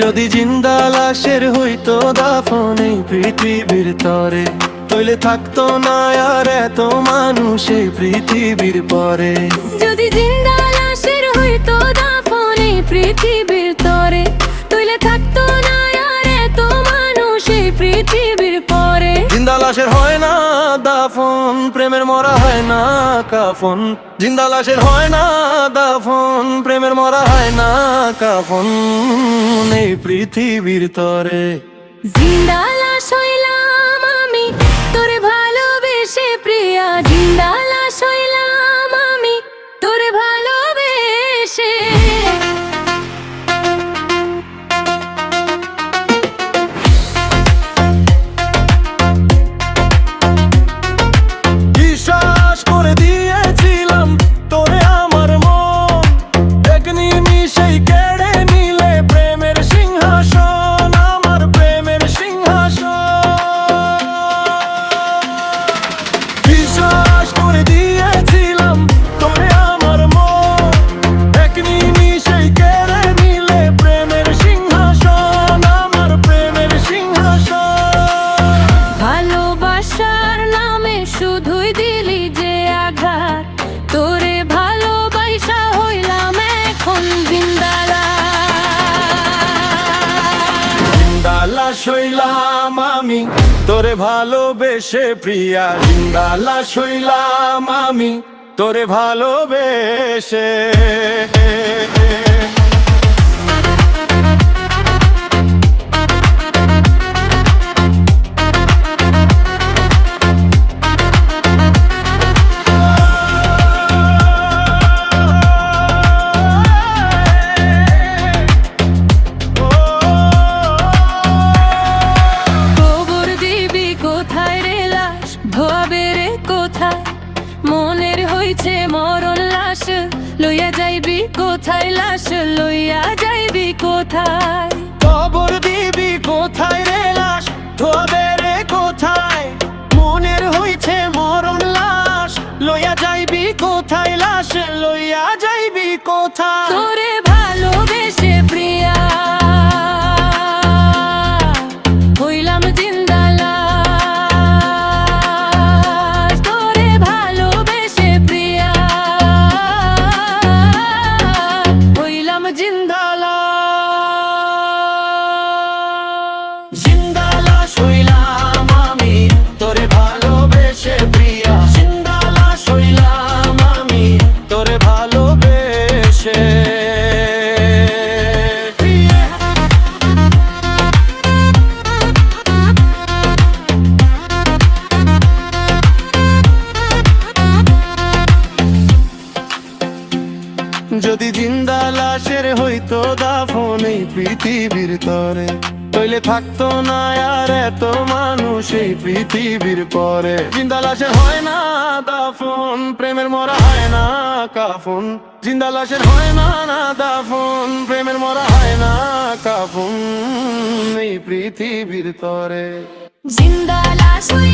যদি জিন্দা লাশের হইতো দাফন এই পৃথিবীর তরে তৈলে থাকতো না আর এত মানুষ এই পৃথিবীর পরে। যদি জিন্দা লাশের হইতো দাফন এই পৃথিবীর তরে তুইলে থাকতো না আর এত মানুষ এই পৃথিবীর পরে। জিন্দা লাশের হয় না দাফন প্রেমের মরা হয় না কাফন। জিন্দা লাশের হয় না দাফন। প্রেমের মরা হয় না কাফন। এই পৃথিবীর তরে। জিন্দা আমি তোরে ভালোবেসে প্রিয়া জিন্দালা শৈলাম আমি তোরে ভালোবেসে। ধোয়াবে রে কোথায়? মনের হইছে মরণ লাশ লইয়া যাইবি কোথায় লাশ লইয়া যাইবি কোথায়? জিন্দালা শৈলাম আমি তোরে ভালোবেসে প্রিয়া। যদি জিন্দা লাশের হইতো দাফন এই পৃথিবীর তরে তৈলে থাকতো না আর এত মানুষ এই পৃথিবীর পরে। জিন্দা লাশের হয় না দাফন, প্রেমের মরা হয় না কাফন। জিন্দা লাশের হয় না না দাফন, প্রেমের মরা হয় না কাফন। এই পৃথিবীর তরে। জিন্দালা হইলাম